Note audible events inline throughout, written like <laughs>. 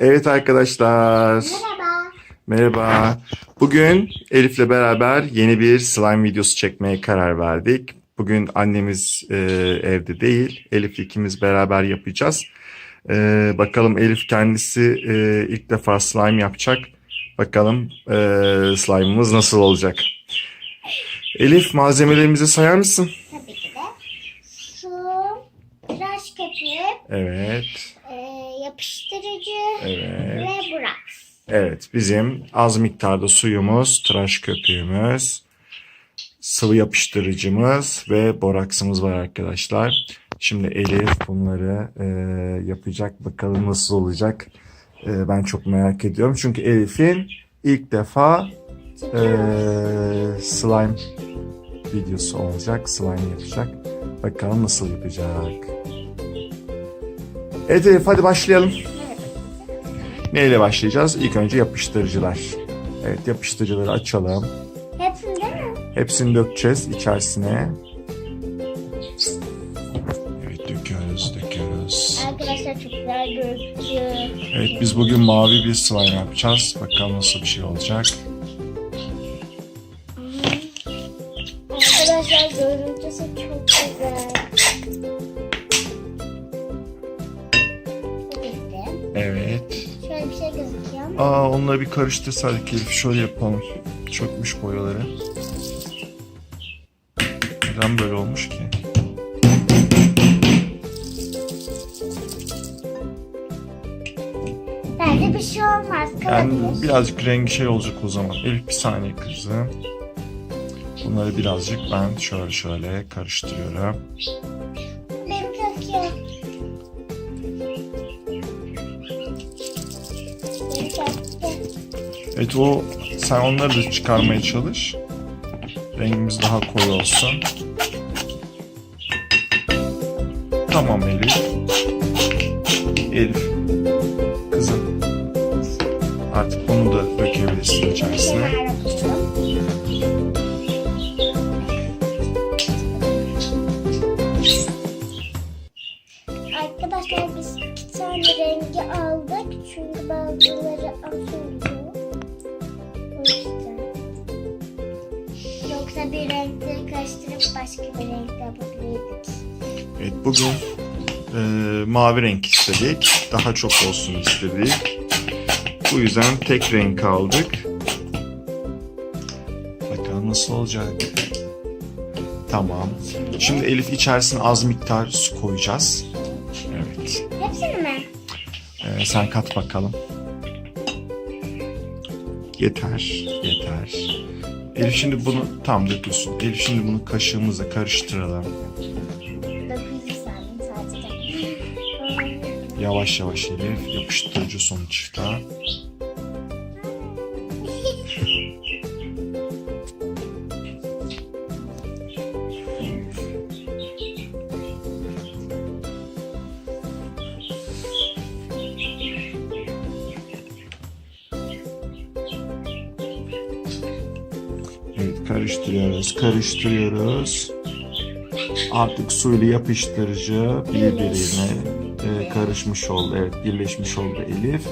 Evet arkadaşlar. Merhaba. Merhaba. Bugün Elif'le beraber yeni bir slime videosu çekmeye karar verdik. Bugün annemiz e, evde değil. Elif ikimiz beraber yapacağız. E, bakalım Elif kendisi e, ilk defa slime yapacak. Bakalım e, slime'ımız nasıl olacak. Elif malzemelerimizi sayar mısın? Tabii ki de. Su, tıraş köpüğü, Evet. Yapıştırıcı Evet. ve burak. Evet, bizim az miktarda suyumuz, tıraş köpüğümüz, sıvı yapıştırıcımız ve boraksımız var arkadaşlar. Şimdi Elif bunları e, yapacak. Bakalım nasıl olacak. E, ben çok merak ediyorum. Çünkü Elif'in ilk defa e, slime videosu olacak. Slime yapacak. Bakalım nasıl yapacak. Evet Elif hadi başlayalım. Neyle başlayacağız? İlk önce yapıştırıcılar. Evet yapıştırıcıları açalım. Hepsini değil mi? Hepsini dökeceğiz içerisine. Evet döküyoruz, döküyoruz. Arkadaşlar çok güzel gözüküyor. Evet biz bugün mavi bir slime yapacağız. Bakalım nasıl bir şey olacak. Bir karıştırsaydık Elif. Şöyle yapalım. Çökmüş boyaları. Neden böyle olmuş ki? Bence bir şey olmaz. Yani Kalabilir. birazcık rengi şey olacak o zaman. Elif bir saniye kızım. Bunları birazcık ben şöyle şöyle karıştırıyorum. Evet o sen onları da çıkarmaya çalış. Rengimiz daha koyu olsun. Tamam Elif. Elif. Bugün e, mavi renk istedik. Daha çok olsun istedik. Bu yüzden tek renk aldık. Bakalım nasıl olacak. Tamam. Şimdi Elif içerisine az miktar su koyacağız. Evet. Hepsini mi? Ee, sen kat bakalım. Yeter. Yeter. Elif şimdi bunu tam dökülsün. Elif şimdi bunu kaşığımızla karıştıralım. Yavaş yavaş Elif. Yapıştırıcı sonuçta. Evet karıştırıyoruz, karıştırıyoruz. Artık suyla yapıştırıcı birbirine karışmış oldu. Evet birleşmiş oldu Elif.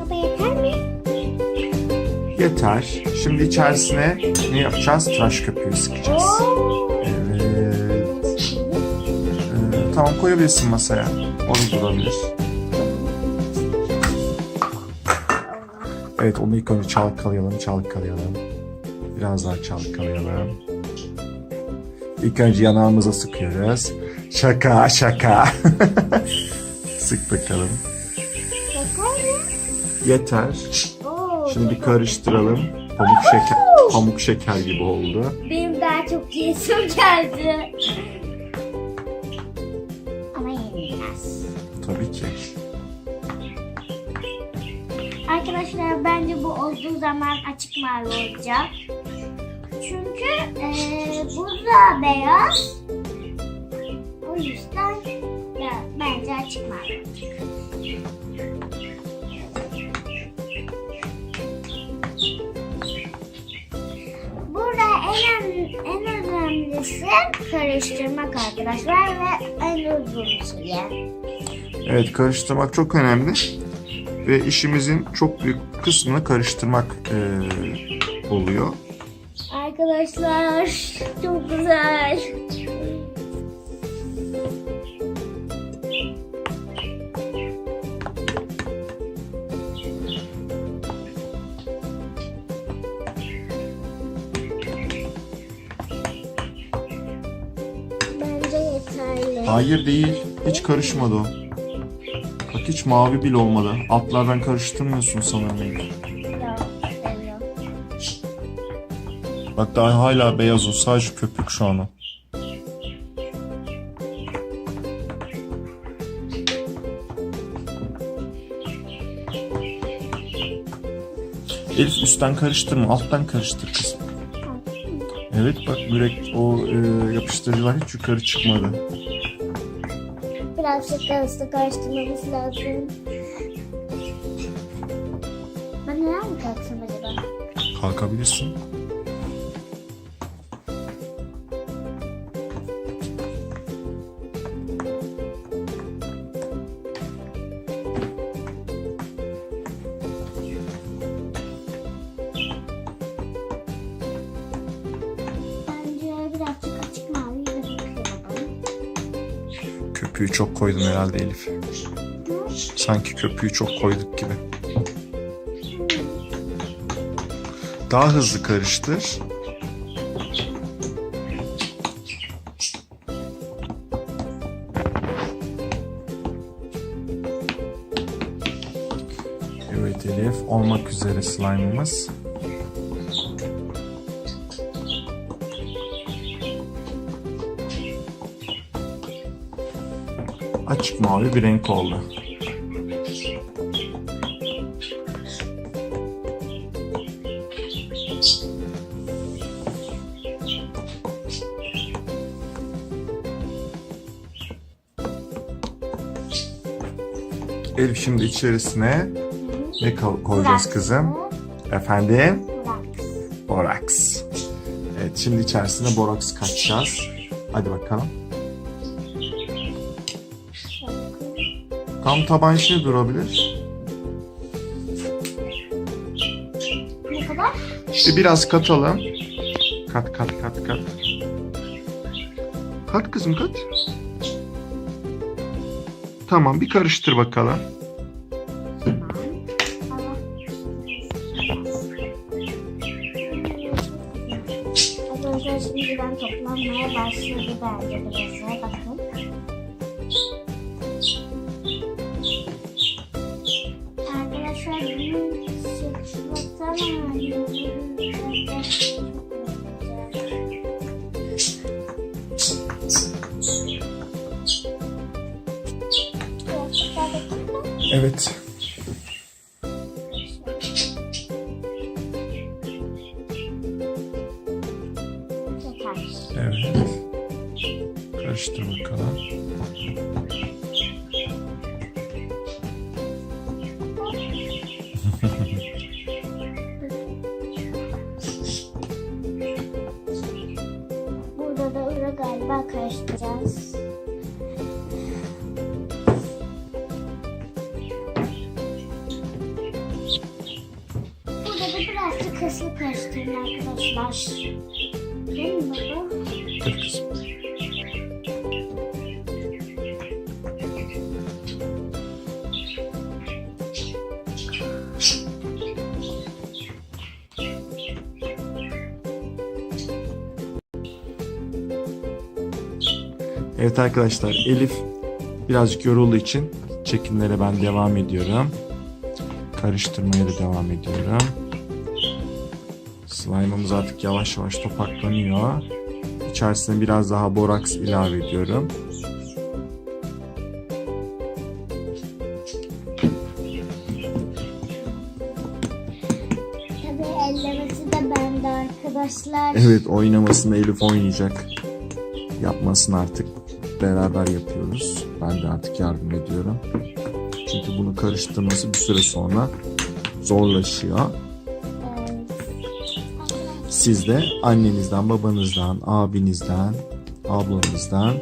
Baba yeter mi? Yeter. Şimdi içerisine ne yapacağız? Tıraş köpüğü sıkacağız. Evet. Ee, tamam koyabilirsin masaya. Onu durabilir. Evet onu ilk önce çalkalayalım, çalkalayalım. Biraz daha çalkalayalım. İlk önce yanağımıza sıkıyoruz. Şaka şaka. <laughs> Sık bakalım. Yeter Şimdi bir karıştıralım. Pamuk şeker, pamuk şeker gibi oldu. Benim daha çok yesim geldi. Ama yenilmez. Tabii ki. Arkadaşlar bence bu olduğu zaman açık mavi olacak. Çünkü eee bu da beyaz. Yüzden ya, bence açık mavi olacak. Burada en, en önemlisi karıştırmak arkadaşlar ve en uzun süre. Evet karıştırmak çok önemli. Ve işimizin çok büyük kısmını karıştırmak eee, oluyor. Arkadaşlar çok güzel. Hayır değil. Hiç karışmadı o. Bak hiç mavi bile olmadı. Altlardan karıştırmıyorsun sanırım. İstemiyorum. Bak daha hala beyaz o. Sadece köpük şu an o. Elif üstten karıştırma. Alttan karıştır kızım. Evet bak börek o e, yapıştırıcılar hiç yukarı çıkmadı. Birazcık hızlı karıştırmamız lazım. Ben neden mi kalksam acaba? Kalkabilirsin. Köpüğü çok koydun herhalde Elif. Sanki köpüğü çok koyduk gibi. Daha hızlı karıştır. Evet Elif, olmak üzere slime'ımız. Mavi bir renk oldu. Elif şimdi içerisine ne ko- koyacağız kızım? Efendim? Boraks. Evet şimdi içerisine boraks katacağız. Hadi bakalım. Tam taban şey durabilir. Ne kadar? İşte biraz katalım. Kat kat kat kat. Kat kızım kat. Tamam bir karıştır bakalım. Evet. Evet. Karıştır bakalım. Burada da galiba karıştıracağız. Evet arkadaşlar Elif birazcık yorulduğu için çekimlere ben devam ediyorum. Karıştırmaya da devam ediyorum. Slime'ımız artık yavaş yavaş topaklanıyor. İçerisine biraz daha boraks ilave ediyorum. Tabii ellemesi de bende arkadaşlar. Evet oynamasını Elif oynayacak. Yapmasını artık beraber yapıyoruz. Ben de artık yardım ediyorum. Çünkü bunu karıştırması bir süre sonra zorlaşıyor. Siz de annenizden, babanızdan, abinizden, ablanızdan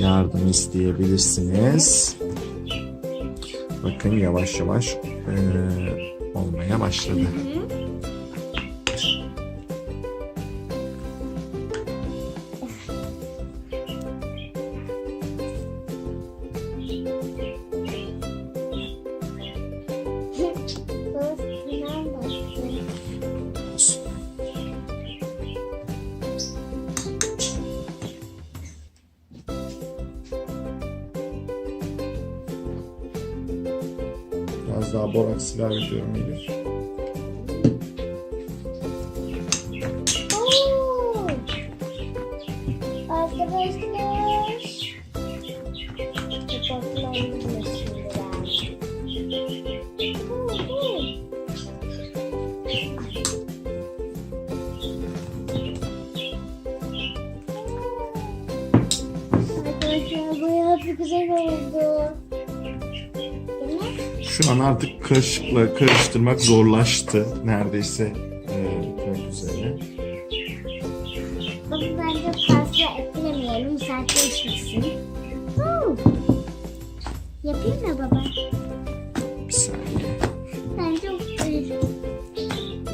yardım isteyebilirsiniz. bakın yavaş yavaş eee, olmaya başladı. Biraz daha boraks ilave ediyorum Elif. Arkadaşlar bayağı bir güzel oldu. Şu an artık kaşıkla karıştırmak zorlaştı. Neredeyse bitmek üzere. Bunu bence fazla eklemeyelim. Sertleşmesin. Yapayım mı baba? Bir saniye. Bence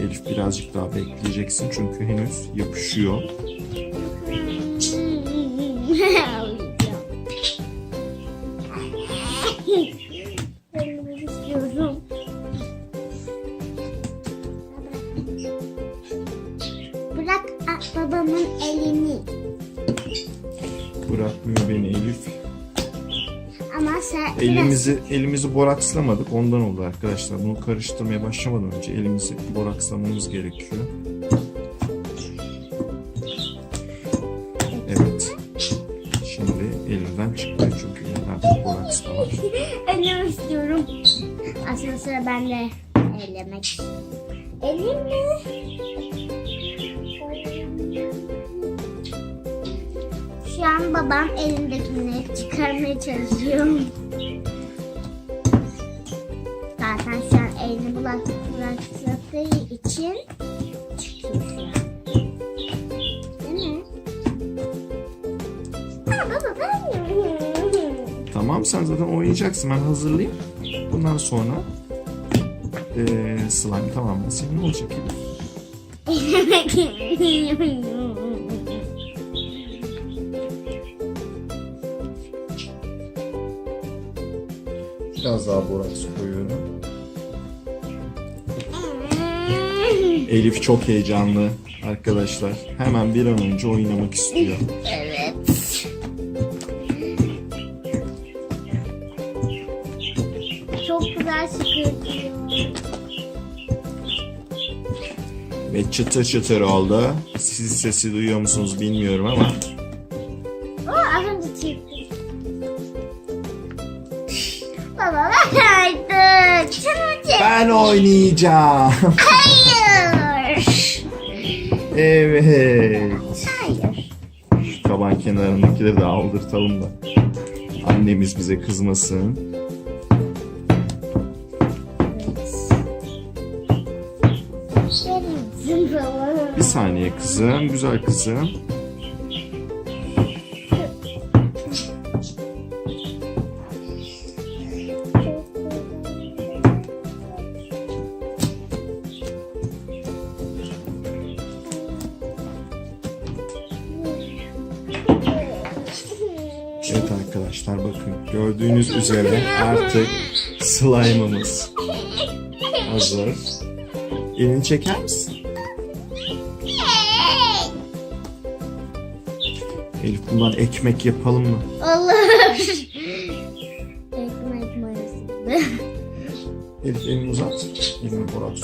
Elif birazcık daha bekleyeceksin çünkü henüz yapışıyor. <laughs> Elimizi elimizi borakslamadık. Ondan oldu arkadaşlar. Bunu karıştırmaya başlamadan önce elimizi borakslamamız gerekiyor. Evet. Şimdi elimden çıktı çünkü artık boraks da var. Ellemek istiyorum. Aslında sıra bende ellemek. Elimle. Şu an babam elindekini çıkarmaya çalışıyor. Zaten şu an elini bulak bulaştırdığı için çıkıyor şu an. Değil mi? Aa, baba ben Tamam sen zaten oynayacaksın. Ben hazırlayayım. Bundan sonra eee slime tamamlasın. Ne olacak Elif? Biraz daha boraks Elif çok heyecanlı arkadaşlar. Hemen bir an önce oynamak istiyor. evet. Çok güzel çıkıyor. Ve çıtır çıtır oldu. Siz sesi duyuyor musunuz bilmiyorum ama O az önce. Baba ben artık. Sen önce. ben oynayacağım. Hayır. Evet. Hayır. Şu taban kenarındakileri de aldırtalım da. Annemiz bize kızmasın. Baba. Bir saniye kızım, güzel kızım. Arkadaşlar bakın gördüğünüz üzere artık slime'ımız hazır. Elini çeker misin? Elif bundan ekmek yapalım mı? Olur. Ekmek mayası. Elif elini uzat. Elini borak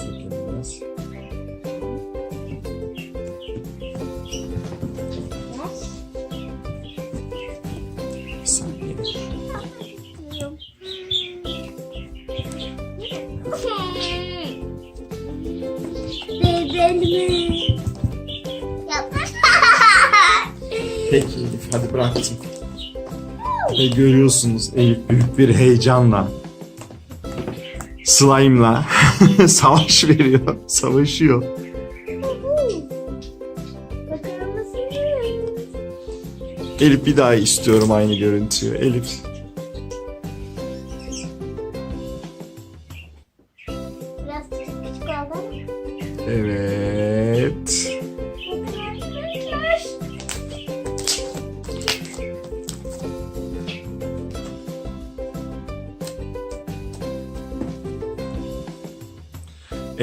Hadi bıraktım. Ve görüyorsunuz Eyüp büyük bir heyecanla slime'la <laughs> savaş veriyor, savaşıyor. Elif bir daha istiyorum aynı görüntüyü. Elif. Biraz küçük oldu. Evet.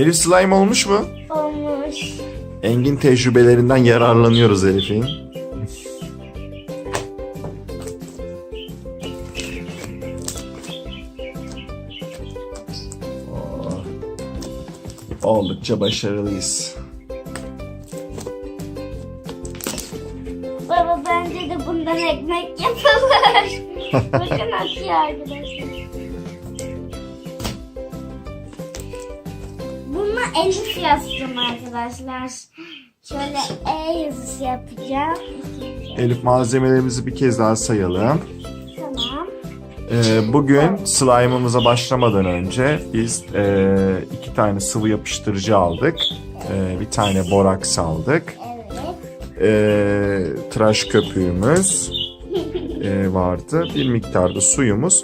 Elif slime olmuş mu? Olmuş. Engin tecrübelerinden yararlanıyoruz Elif'in. Oh. Oldukça başarılıyız. Baba bence de bundan ekmek yapılır. <laughs> Bakın akıyor arkadaşlar. Elif yazdım arkadaşlar. Şöyle E yazısı yapacağım. Elif malzemelerimizi bir kez daha sayalım. Tamam. Ee, bugün slime'ımıza başlamadan önce biz e, iki tane sıvı yapıştırıcı aldık. E, bir tane boraks aldık. Evet. E, tıraş köpüğümüz e, vardı. Bir miktarda suyumuz.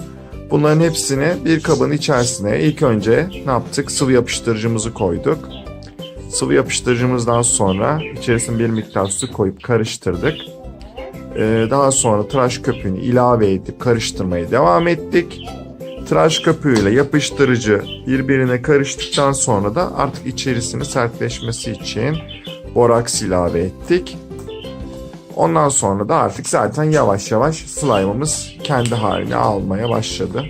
Bunların hepsini bir kabın içerisine ilk önce ne yaptık? Sıvı yapıştırıcımızı koyduk. Sıvı yapıştırıcımızdan sonra içerisine bir miktar su koyup karıştırdık. Ee, daha sonra tıraş köpüğünü ilave edip karıştırmaya devam ettik. Tıraş köpüğüyle yapıştırıcı birbirine karıştıktan sonra da artık içerisinin sertleşmesi için boraks ilave ettik. Ondan sonra da artık zaten yavaş yavaş slime'ımız kendi halini almaya başladı.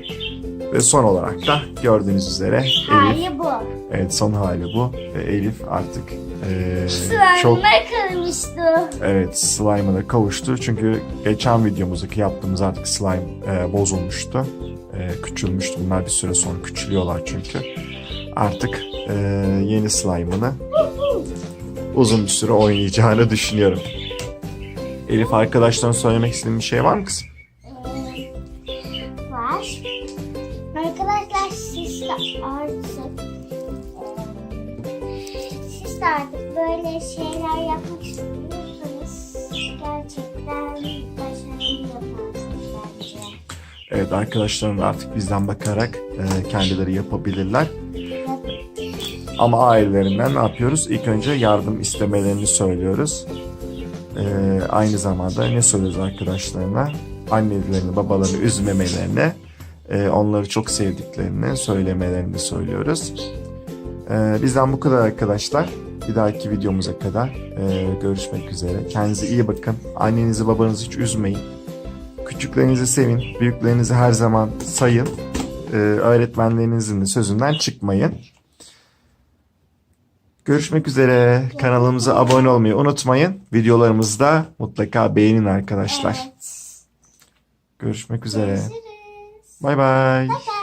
Ve son olarak da gördüğünüz üzere Elif, Hali bu. evet son hali bu. Ve Elif artık eee, çok Slime'lar kalmıştı. Evet slime'a kavuştu. Çünkü geçen videomuzdaki yaptığımız artık slime e, bozulmuştu. E, küçülmüştü. Bunlar bir süre sonra küçülüyorlar çünkü. Artık e, yeni slime'ını uzun bir süre oynayacağını düşünüyorum. Elif arkadaşlarına söylemek istediğin bir şey var mı kızım? Var. Arkadaşlar siz de artık siz de artık böyle şeyler yapmak istiyorsanız gerçekten başarılı yaparsınız bence. Evet arkadaşlarım da artık bizden bakarak kendileri yapabilirler. Ama ailelerinden ne yapıyoruz? İlk önce yardım istemelerini söylüyoruz. Ee, aynı zamanda ne söylüyoruz arkadaşlarına? Annelerini, babalarını üzmemelerine, e, onları çok sevdiklerini söylemelerini söylüyoruz. Ee, bizden bu kadar arkadaşlar. Bir dahaki videomuza kadar e, görüşmek üzere. Kendinize iyi bakın. Annenizi babanızı hiç üzmeyin. Küçüklerinizi sevin. Büyüklerinizi her zaman sayın. Ee, öğretmenlerinizin de sözünden çıkmayın. Görüşmek üzere. Kanalımıza abone olmayı unutmayın. Videolarımızı da mutlaka beğenin arkadaşlar. Evet. Görüşmek üzere. Görüşürüz. Bay bay. Bye.